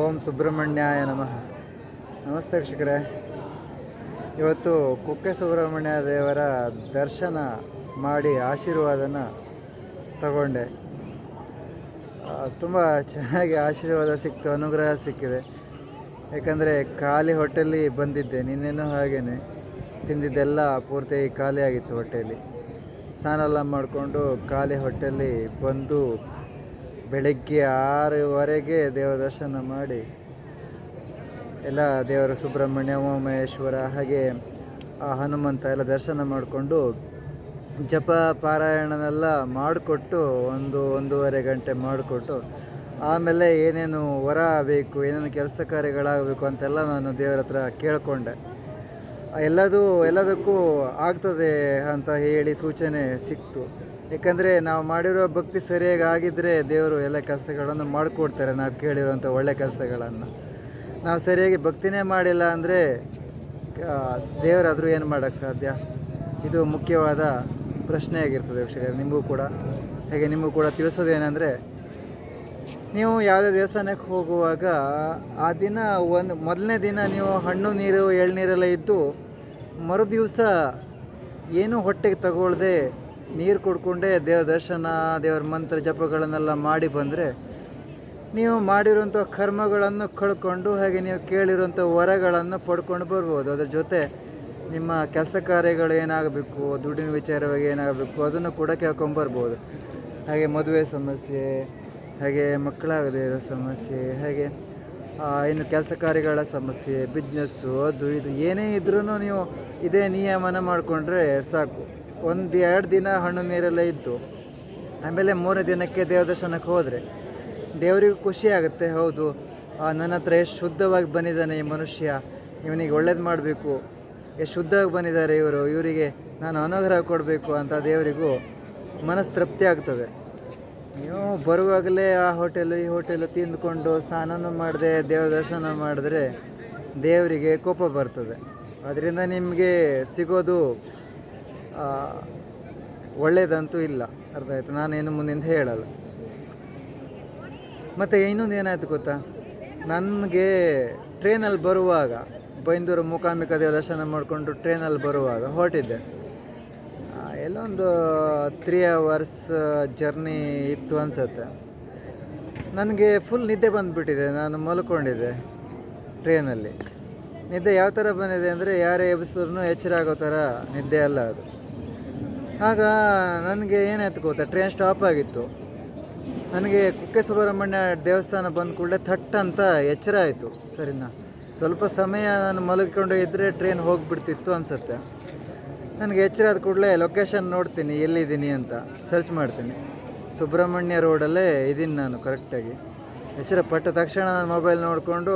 ಓಂ ಸುಬ್ರಹ್ಮಣ್ಯಾಯ ನಮಃ. ನಮಸ್ತೆ ವೀಕ್ಷಕರೇ. ಇವತ್ತು ಕುಕ್ಕೆ ಸುಬ್ರಹ್ಮಣ್ಯ ದೇವರ ದರ್ಶನ ಮಾಡಿ ಆಶೀರ್ವಾದನ ತಗೊಂಡೆ. ತುಂಬ ಚೆನ್ನಾಗಿ ಆಶೀರ್ವಾದ ಸಿಕ್ತು, ಅನುಗ್ರಹ ಸಿಕ್ಕಿದೆ. ಯಾಕಂದರೆ ಖಾಲಿ ಹೊಟ್ಟೆಲಿ ಬಂದಿದ್ದೆ, ನಿನ್ನೆನೂ ಹಾಗೇ ತಿಂದಿದ್ದೆಲ್ಲ ಪೂರ್ತಿ ಖಾಲಿಯಾಗಿತ್ತು ಹೊಟ್ಟೆಯಲ್ಲಿ. ಸ್ನಾನ ಎಲ್ಲ ಮಾಡಿಕೊಂಡು ಖಾಲಿ ಹೊಟ್ಟೆಲಿ ಬಂದು ಬೆಳಗ್ಗೆ ಆರೂವರೆಗೆ ದೇವರ ದರ್ಶನ ಮಾಡಿ. ಎಲ್ಲ ದೇವರು ಸುಬ್ರಹ್ಮಣ್ಯ, ಉಮಾಮಹೇಶ್ವರ ಹಾಗೆ ಆ ಹನುಮಂತ ಎಲ್ಲ ದರ್ಶನ ಮಾಡಿಕೊಂಡು ಜಪ ಪಾರಾಯಣನೆಲ್ಲ ಮಾಡಿಕೊಟ್ಟು ಒಂದು ಒಂದೂವರೆ ಗಂಟೆ ಮಾಡಿಕೊಟ್ಟು ಆಮೇಲೆ ಏನೇನು ವರ ಬೇಕು, ಏನೇನು ಕೆಲಸ ಕಾರ್ಯಗಳಾಗಬೇಕು ಅಂತೆಲ್ಲ ನಾನು ದೇವರ ಹತ್ರ ಕೇಳಿಕೊಂಡೆ. ಎಲ್ಲದೂ, ಎಲ್ಲದಕ್ಕೂ ಆಗ್ತದೆ ಅಂತ ಹೇಳಿ ಸೂಚನೆ ಸಿಕ್ತು. ಯಾಕಂದರೆ ನಾವು ಮಾಡಿರೋ ಭಕ್ತಿ ಸರಿಯಾಗಿ ಆಗಿದ್ದರೆ ದೇವರು ಎಲ್ಲ ಕೆಲಸಗಳನ್ನು ಮಾಡಿಕೊಡ್ತಾರೆ. ನಾವು ಕೇಳಿರುವಂಥ ಒಳ್ಳೆ ಕೆಲಸಗಳನ್ನು. ನಾವು ಸರಿಯಾಗಿ ಭಕ್ತಿನೇ ಮಾಡಿಲ್ಲ ಅಂದರೆ ದೇವರಾದರೂ ಏನು ಮಾಡೋಕ್ಕೆ ಸಾಧ್ಯ? ಇದು ಮುಖ್ಯವಾದ ಪ್ರಶ್ನೆ ಆಗಿರ್ತದೆ ವೀಕ್ಷಕರೇ, ನಿಮಗೂ ಕೂಡ. ಹಾಗೆ ನಿಮಗೂ ಕೂಡ ತಿಳಿಸೋದೇನೆಂದರೆ, ನೀವು ಯಾವುದೇ ದೇವಸ್ಥಾನಕ್ಕೆ ಹೋಗುವಾಗ ಆ ದಿನ ಒಂದು, ಮೊದಲನೇ ದಿನ ನೀವು ಹಣ್ಣು ನೀರು ಎಳ್ನೀರೆಲ್ಲ ಇದ್ದು ಮರು ದಿವಸ ಏನೂ ಹೊಟ್ಟೆಗೆ ತಗೊಳ್ದೆ ನೀರು ಕುಡ್ಕೊಂಡೇ ದೇವ್ರ ದರ್ಶನ, ದೇವ್ರ ಮಂತ್ರ ಜಪಗಳನ್ನೆಲ್ಲ ಮಾಡಿ ಬಂದರೆ ನೀವು ಮಾಡಿರುವಂಥ ಕರ್ಮಗಳನ್ನು ಕಳ್ಕೊಂಡು ಹಾಗೆ ನೀವು ಕೇಳಿರುವಂಥ ವರಗಳನ್ನು ಪಡ್ಕೊಂಡು ಬರ್ಬೋದು. ಅದ್ರ ಜೊತೆ ನಿಮ್ಮ ಕೆಲಸ ಕಾರ್ಯಗಳು ಏನಾಗಬೇಕು, ದುಡ್ಡಿನ ವಿಚಾರವಾಗಿ ಏನಾಗಬೇಕು, ಅದನ್ನು ಕೂಡ ಕೇಳ್ಕೊಂಬರ್ಬೋದು ಹಾಗೆ ಮದುವೆ ಸಮಸ್ಯೆ, ಹಾಗೆ ಮಕ್ಕಳಾಗದೇ ಇರೋ ಸಮಸ್ಯೆ, ಹಾಗೆ ಇನ್ನು ಕೆಲಸ ಕಾರ್ಯಗಳ ಸಮಸ್ಯೆ ಬಿಸ್ನೆಸ್ಸು ಅದು ಇದು ಏನೇ ಇದ್ರೂ ನೀವು ಇದೇ ನಿಯಮನ ಮಾಡಿಕೊಂಡ್ರೆ ಸಾಕು. ಒಂದು ಎರಡು ದಿನ ಹಣ್ಣು ನೀರೆಲ್ಲ ಇದ್ದು, ಆಮೇಲೆ ಮೂರನೇ ದಿನಕ್ಕೆ ದೇವದರ್ಶನಕ್ಕೆ ಹೋದರೆ ದೇವರಿಗೂ ಖುಷಿ ಆಗುತ್ತೆ. ಹೌದು ನನ್ನ ಹತ್ರ ಎಷ್ಟು ಶುದ್ಧವಾಗಿ ಬಂದಿದ್ದಾನೆ ಈ ಮನುಷ್ಯ, ಇವನಿಗೆ ಒಳ್ಳೇದು ಮಾಡಬೇಕು, ಎಷ್ಟು ಶುದ್ಧವಾಗಿ ಬಂದಿದ್ದಾರೆ ಇವರು, ಇವರಿಗೆ ನಾನು ಅನುಗ್ರಹ ಕೊಡಬೇಕು ಅಂತ ದೇವರಿಗೂ ಮನಸ್ಸು ತೃಪ್ತಿ ಆಗ್ತದೆ. ನೀವು ಬರುವಾಗಲೇ ಆ ಹೋಟೆಲು, ಈ ಹೋಟೆಲು ತಿಂದ್ಕೊಂಡು ಸ್ನಾನನೂ ಮಾಡದೆ ದೇವ್ರ ದರ್ಶನ ಮಾಡಿದ್ರೆ ದೇವರಿಗೆ ಕೋಪ ಬರ್ತದೆ. ಅದರಿಂದ ನಿಮಗೆ ಸಿಗೋದು ಆ, ಒಳ್ಳೇದಂತೂ ಇಲ್ಲ. ಅರ್ಥ ಆಯ್ತು. ನಾನೇನು ಮುಂದಿಂದ ಹೇಳಲ್ಲ. ಮತ್ತು ಇನ್ನೊಂದು ಏನಾಯಿತು ಗೊತ್ತಾ? ನನಗೆ ಟ್ರೈನಲ್ಲಿ ಬರುವಾಗ ಬೈಂದೂರು ಮೂಕಾಂಬಿಕಾ ದರ್ಶನ ಮಾಡಿಕೊಂಡು ಟ್ರೈನಲ್ಲಿ ಬರುವಾಗ ಹೊರಟಿದ್ದೆ. ಎಲ್ಲೊಂದು ತ್ರೀ ಅವರ್ಸ್ ಜರ್ನಿ ಇತ್ತು ಅನಿಸುತ್ತೆ. ನನಗೆ ಫುಲ್ ನಿದ್ದೆ ಬಂದುಬಿಟ್ಟಿದೆ. ನಾನು ಮಲ್ಕೊಂಡಿದ್ದೆ ಟ್ರೈನಲ್ಲಿ ನಿದ್ದೆ ಯಾವ ಥರ ಬಂದಿದೆ ಅಂದರೆ ಯಾರೇ ಎಬ್ಸಿದ್ರು ಎಚ್ಚರ ಆಗೋ ಥರ ನಿದ್ದೆ ಅಲ್ಲ ಅದು. ಆಗ ನನಗೆ ಏನಾಯ್ತು ಗೊತ್ತಾ? ಟ್ರೈನ್ ಸ್ಟಾಪ್ ಆಗಿತ್ತು. ನನಗೆ ಕುಕ್ಕೆ ಸುಬ್ರಹ್ಮಣ್ಯ ದೇವಸ್ಥಾನ ಬಂದ ಕೂಡಲೇ ಥಟ್ ಅಂತ ಎಚ್ಚರ ಆಯಿತು. ಸರಿನಾ? ಸ್ವಲ್ಪ ಸಮಯ ನಾನು ಮಲಗಿಕೊಂಡು ಇದ್ದರೆ ಟ್ರೈನ್ ಹೋಗಿಬಿಡ್ತಿತ್ತು ಅನಿಸುತ್ತೆ. ನನಗೆ ಎಚ್ಚರ ಆದ ಕೂಡಲೇ ಲೊಕೇಶನ್ ನೋಡ್ತೀನಿ, ಎಲ್ಲಿದ್ದೀನಿ ಅಂತ ಸರ್ಚ್ ಮಾಡ್ತೀನಿ. ಸುಬ್ರಹ್ಮಣ್ಯ ರೋಡಲ್ಲೇ ಇದ್ದೀನಿ ನಾನು ಕರೆಕ್ಟಾಗಿ ಎಚ್ಚರ ಪಟ್ಟ ತಕ್ಷಣ ನಾನು ಮೊಬೈಲ್ ನೋಡಿಕೊಂಡು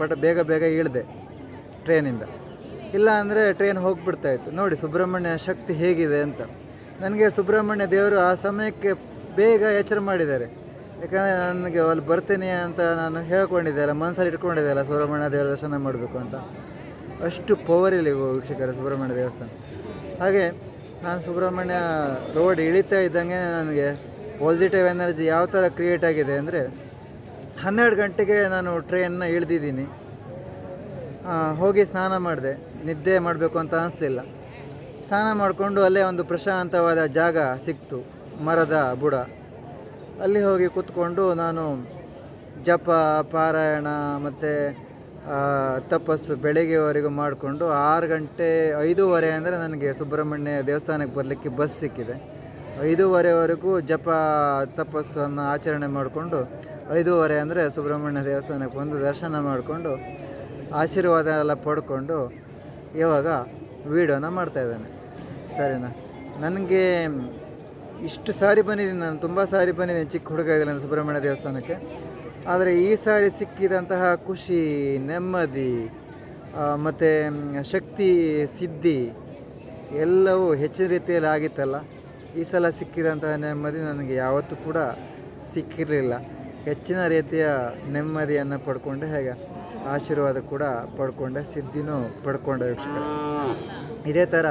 ಪಟ ಬೇಗ ಬೇಗ ಇಳಿದೆ ಟ್ರೈನಿಂದ ಇಲ್ಲ ಅಂದರೆ ಟ್ರೈನ್ ಹೋಗಿಬಿಡ್ತಾ ಇತ್ತು. ನೋಡಿ ಸುಬ್ರಹ್ಮಣ್ಯ ಶಕ್ತಿ ಹೇಗಿದೆ ಅಂತ. ನನಗೆ ಸುಬ್ರಹ್ಮಣ್ಯ ದೇವರು ಆ ಸಮಯಕ್ಕೆ ಬೇಗ ಎಚ್ಚರ ಮಾಡಿದ್ದಾರೆ. ಯಾಕಂದರೆ ನನಗೆ ಅಲ್ಲಿ ಬರ್ತೀನಿ ಅಂತ ನಾನು ಹೇಳ್ಕೊಂಡಿದ್ದೆ ಅಲ್ಲ ಮನಸ್ಸಲ್ಲಿ ಇಟ್ಕೊಂಡಿದ್ದೆ ಅಲ್ಲ, ಸುಬ್ರಹ್ಮಣ್ಯ ದೇವರ ದರ್ಶನ ಮಾಡಬೇಕು ಅಂತ. ಅಷ್ಟು ಪವರ್ ಇಲ್ಲಿ ವೀಕ್ಷಕರ ಸುಬ್ರಹ್ಮಣ್ಯ ದೇವಸ್ಥಾನ. ಹಾಗೆ ನಾನು ಸುಬ್ರಹ್ಮಣ್ಯ ರೋಡ್ ಇಳಿತಾ ಇದ್ದಂಗೆ ನನಗೆ ಪಾಸಿಟಿವ್ ಎನರ್ಜಿ ಯಾವ ಥರ ಕ್ರಿಯೇಟ್ ಆಗಿದೆ ಅಂದರೆ ಹನ್ನೆರಡು ಗಂಟೆಗೆ ನಾನು ಟ್ರೈನ್ನ ಇಳಿದಿದ್ದೀನಿ. ಹೋಗಿ ಸ್ನಾನ ಮಾಡಿದೆ. ನಿದ್ದೆ ಮಾಡಬೇಕು ಅಂತ ಅನಿಸ್ಲಿಲ್ಲ. ಸ್ನಾನ ಮಾಡಿಕೊಂಡು ಅಲ್ಲೇ ಒಂದು ಪ್ರಶಾಂತವಾದ ಜಾಗ ಸಿಕ್ತು, ಮರದ ಬುಡ. ಅಲ್ಲಿ ಹೋಗಿ ಕೂತ್ಕೊಂಡು ನಾನು ಜಪ, ಪಾರಾಯಣ ಮತ್ತು ತಪಸ್ಸು ಬೆಳಗ್ಗೆವರೆಗೂ ಮಾಡಿಕೊಂಡು ಆರು ಗಂಟೆ ಐದೂವರೆ ಅಂದರೆ ನನಗೆ ಸುಬ್ರಹ್ಮಣ್ಯ ದೇವಸ್ಥಾನಕ್ಕೆ ಬರಲಿಕ್ಕೆ ಬಸ್ ಸಿಕ್ಕಿದೆ. ಐದೂವರೆವರೆಗೂ ಜಪ, ತಪಸ್ಸನ್ನು ಆಚರಣೆ ಮಾಡಿಕೊಂಡು ಐದೂವರೆ ಅಂದರೆ ಸುಬ್ರಹ್ಮಣ್ಯ ದೇವಸ್ಥಾನಕ್ಕೆ ಬಂದು ದರ್ಶನ ಮಾಡಿಕೊಂಡು ಆಶೀರ್ವಾದ ಎಲ್ಲ ಪಡ್ಕೊಂಡು ಇವಾಗ ವೀಡಿಯೋನ ಮಾಡ್ತಾಯಿದ್ದಾನೆ ಸರಿನಾ? ನನಗೆ ಇಷ್ಟು ಸಾರಿ ಬಂದಿದ್ದೀನಿ, ನಾನು ತುಂಬ ಸಾರಿ ಬಂದಿದ್ದೀನಿ ಚಿಕ್ಕ ಹುಡುಗ ಸುಬ್ರಹ್ಮಣ್ಯ ದೇವಸ್ಥಾನಕ್ಕೆ. ಆದರೆ ಈ ಸಾರಿ ಸಿಕ್ಕಿದಂತಹ ಖುಷಿ, ನೆಮ್ಮದಿ ಮತ್ತು ಶಕ್ತಿ, ಸಿದ್ಧಿ ಎಲ್ಲವೂ ಹೆಚ್ಚಿನ ರೀತಿಯಲ್ಲಿ ಆಗಿತ್ತಲ್ಲ, ಈ ಸಲ ಸಿಕ್ಕಿದಂತಹ ನೆಮ್ಮದಿ ನನಗೆ ಯಾವತ್ತೂ ಕೂಡ ಸಿಕ್ಕಿರಲಿಲ್ಲ. ಹೆಚ್ಚಿನ ರೀತಿಯ ನೆಮ್ಮದಿಯನ್ನು ಪಡ್ಕೊಂಡೆ, ಹೇಗೆ ಆಶೀರ್ವಾದ ಕೂಡ ಪಡ್ಕೊಂಡೆ, ಸಿದ್ಧಿನೂ ಪಡ್ಕೊಂಡೆ ವೀಕ್ಷಕರು. ಇದೇ ಥರ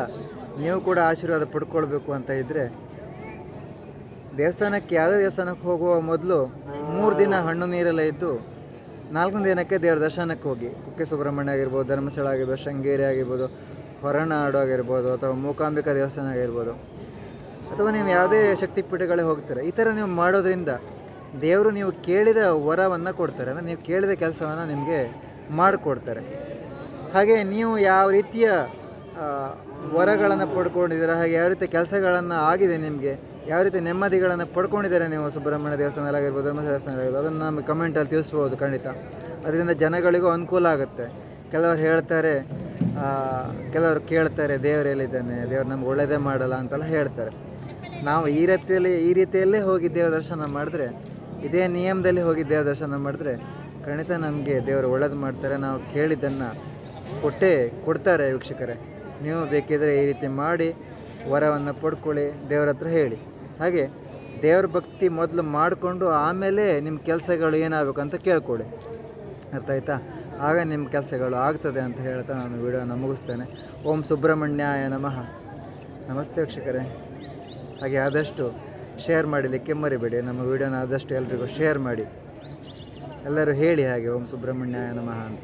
ನೀವು ಕೂಡ ಆಶೀರ್ವಾದ ಪಡ್ಕೊಳ್ಬೇಕು ಅಂತ ಇದ್ದರೆ ದೇವಸ್ಥಾನಕ್ಕೆ ಯಾವುದೇ ದೇವಸ್ಥಾನಕ್ಕೆ ಹೋಗುವ ಮೊದಲು ಮೂರು ದಿನ ಹಣ್ಣು ನೀರೆಲ್ಲ ಇದ್ದು, ನಾಲ್ಕನೇ ದಿನಕ್ಕೆ ದೇವರ ದರ್ಶನಕ್ಕೆ ಹೋಗಿ. ಕುಕ್ಕೆ ಸುಬ್ರಹ್ಮಣ್ಯ ಆಗಿರ್ಬೋದು, ಧರ್ಮಸ್ಥಳ ಆಗಿರ್ಬೋದು, ಶೃಂಗೇರಿ ಆಗಿರ್ಬೋದು, ಹೊರನಾಡು ಆಗಿರ್ಬೋದು, ಅಥವಾ ಮೂಕಾಂಬಿಕಾ ದೇವಸ್ಥಾನ ಆಗಿರ್ಬೋದು, ಅಥವಾ ನೀವು ಯಾವುದೇ ಶಕ್ತಿಪೀಠಗಳೇ ಹೋಗ್ತೀರ, ಈ ಥರ ನೀವು ಮಾಡೋದ್ರಿಂದ ದೇವರು ನೀವು ಕೇಳಿದ ವರವನ್ನು ಕೊಡ್ತಾರೆ. ಅಂದರೆ ನೀವು ಕೇಳಿದ ಕೆಲಸವನ್ನು ನಿಮಗೆ ಮಾಡಿಕೊಡ್ತಾರೆ. ಹಾಗೆ ನೀವು ಯಾವ ರೀತಿಯ ವರಗಳನ್ನು ಪಡ್ಕೊಂಡಿದ್ದೀರಾ, ಹಾಗೆ ಯಾವ ರೀತಿ ಕೆಲಸಗಳನ್ನು ಆಗಿದೆ ನಿಮಗೆ, ಯಾವ ರೀತಿ ನೆಮ್ಮದಿಗಳನ್ನು ಪಡ್ಕೊಂಡಿದ್ದಾರೆ ನೀವು ಸುಬ್ರಹ್ಮಣ್ಯ ದೇವಸ್ಥಾನದಲ್ಲಾಗಿರ್ಬೋದು ಧರ್ಮಸ್ಥಳ ದೇವಸ್ಥಾನದಲ್ಲಾಗಿರ್ಬೋದು ಅದನ್ನು ನಮಗೆ ಕಮೆಂಟಲ್ಲಿ ತಿಳಿಸ್ಬೋದು ಖಂಡಿತ. ಅದರಿಂದ ಜನಗಳಿಗೂ ಅನುಕೂಲ ಆಗುತ್ತೆ. ಕೆಲವರು ಹೇಳ್ತಾರೆ ಕೆಲವರು ಕೇಳ್ತಾರೆ, ದೇವರು ಎಲ್ಲಿದ್ದಾನೆ, ದೇವ್ರು ನಮ್ಗೆ ಒಳ್ಳೆಯದೇ ಮಾಡಲ್ಲ ಅಂತೆಲ್ಲ ಹೇಳ್ತಾರೆ. ನಾವು ಈ ರೀತಿಯಲ್ಲಿ, ಈ ರೀತಿಯಲ್ಲೇ ಹೋಗಿ ದೇವ ದರ್ಶನ ಮಾಡಿದ್ರೆ ಇದೇ ನಿಯಮದಲ್ಲಿ ಹೋಗಿ ದೇವ್ರ ದರ್ಶನ ಮಾಡಿದ್ರೆ ಖಂಡಿತ ನಮಗೆ ದೇವರು ಒಳ್ಳೇದು ಮಾಡ್ತಾರೆ. ನಾವು ಕೇಳಿದ್ದನ್ನು ಕೊಟ್ಟೇ ಕೊಡ್ತಾರೆ ವೀಕ್ಷಕರೇ. ನೀವು ಬೇಕಿದ್ರೆ ಈ ರೀತಿ ಮಾಡಿ ವರವನ್ನು ಪಡ್ಕೊಳ್ಳಿ, ದೇವ್ರ ಹತ್ರ ಹೇಳಿ. ಹಾಗೆ ದೇವ್ರ ಭಕ್ತಿ ಮೊದಲು ಮಾಡಿಕೊಂಡು ಆಮೇಲೆ ನಿಮ್ಮ ಕೆಲಸಗಳು ಏನಾಗಬೇಕು ಅಂತ ಕೇಳ್ಕೊಳ್ಳಿ. ಅರ್ಥ ಆಯ್ತಾ? ಆಗ ನಿಮ್ಮ ಕೆಲಸಗಳು ಆಗ್ತದೆ ಅಂತ ಹೇಳ್ತಾ ನಾನು ವಿಡಿಯೋನ ಮುಗಿಸ್ತೇನೆ. ಓಂ ಸುಬ್ರಹ್ಮಣ್ಯಾಯ ನಮಃ. ನಮಸ್ತೆ ವೀಕ್ಷಕರೇ. ಹಾಗೆ ಆದಷ್ಟು ಶೇರ್ ಮಾಡಲಿಕ್ಕೆ ಮರಿಬೇಡಿ. ನಮ್ಮ ವಿಡಿಯೋನ ಆದಷ್ಟು ಎಲ್ರಿಗೂ ಶೇರ್ ಮಾಡಿ. ಎಲ್ಲರೂ ಹೇಳಿ ಹಾಗೆ, ಓಂ ಸುಬ್ರಹ್ಮಣ್ಯ ನಮಃ ಅಂತ.